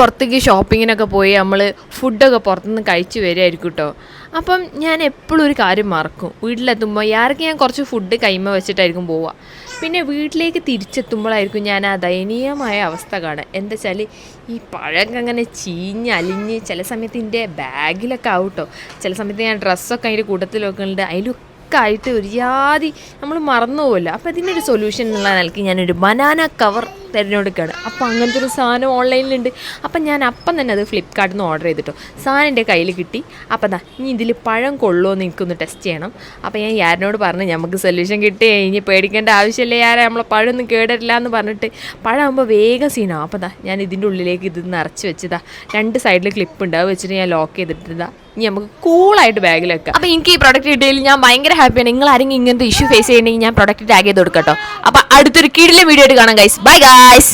പുറത്തേക്ക് ഷോപ്പിങ്ങിനൊക്കെ പോയി നമ്മൾ ഫുഡൊക്കെ പുറത്തുനിന്ന് കഴിച്ച് വരികയായിരിക്കും കേട്ടോ അപ്പം ഞാൻ എപ്പോഴും ഒരു കാര്യം മറക്കും. വീട്ടിലെത്തുമ്പോൾ ആർക്ക് ഞാൻ കുറച്ച് ഫുഡ് കൈമ വെച്ചിട്ടായിരിക്കും പോവുക. പിന്നെ വീട്ടിലേക്ക് തിരിച്ചെത്തുമ്പോഴായിരിക്കും ഞാൻ ആ ദയനീയമായ അവസ്ഥ കാണുക. എന്താ വെച്ചാൽ ഈ പഴം അങ്ങനെ ചീഞ്ഞ് അലിഞ്ഞ് ചില സമയത്ത് എന്റെ ബാഗിലൊക്കെ ആവും കേട്ടോ ചില സമയത്ത് ഞാൻ ഡ്രസ്സൊക്കെ അതിന്റെ കൂട്ടത്തിലൊക്കെ ഉണ്ട്. അതിലൊക്കെ ആയിട്ട് ഒരു ജാതി നമ്മൾ മറന്നു പോകില്ല അപ്പോൾ ഇതിനൊരു സൊല്യൂഷൻ എന്നുള്ള നിലയ്ക്ക് ഞാനൊരു ബനാന കവർ തിരഞ്ഞെടുക്കുകയാണ് അപ്പോൾ അങ്ങനത്തെ ഒരു സാധനം ഓൺലൈനിലുണ്ട്. അപ്പം ഞാൻ അപ്പം തന്നെ അത് ഫ്ലിപ്കാർട്ടിൽ നിന്ന് ഓർഡർ ചെയ്തിട്ടോ. സാധനം എന്റെ കയ്യിൽ കിട്ടി. അപ്പം ദാ ഇനി ഇതിൽ പഴം കൊള്ളുമോ എന്ന് എനിക്കൊന്ന് ടെസ്റ്റ് ചെയ്യണം. അപ്പോൾ ഞാൻ യാരനോട് പറഞ്ഞു നമുക്ക് സൊല്യൂഷൻ കിട്ടി ഇനി പേടിക്കേണ്ട ആവശ്യമില്ല യാരെ നമ്മളെ പഴമൊന്നും കേടില്ല എന്ന് പറഞ്ഞിട്ട് പഴമാകുമ്പോൾ വേഗം സീനാവും അപ്പം ദാ ഞാൻ ഇതിന്റെ ഉള്ളിലേക്ക് ഇത് നിറച്ച് വെച്ചതാ രണ്ട് സൈഡിൽ ക്ലിപ്പ് ഉണ്ട്. അത് വെച്ചിട്ട് ഞാൻ ലോക്ക് ചെയ്തിട്ടിതാ ഇനി നമുക്ക് കൂളായിട്ട് ബാഗിൽ വെക്കാം. അപ്പോൾ എനിക്ക് ഈ പ്രൊഡക്റ്റ് കിട്ടിയതിൽ ഞാൻ ഭയങ്കര ഹാപ്പിയാണ് നിങ്ങൾ ആരെങ്കിലും ഇങ്ങനത്തെ ഇഷ്യൂ ഫേസ് ചെയ്യണമെങ്കിൽ ഞാൻ പ്രൊഡക്റ്റ് ടാഗ് ചെയ്ത് കൊടുക്കട്ടോ. അപ്പോൾ അടുത്തൊരു കീഴിലെ വീഡിയോ ആയിട്ട് കാണാം ഗൈസ് ബൈ ഗൈസ്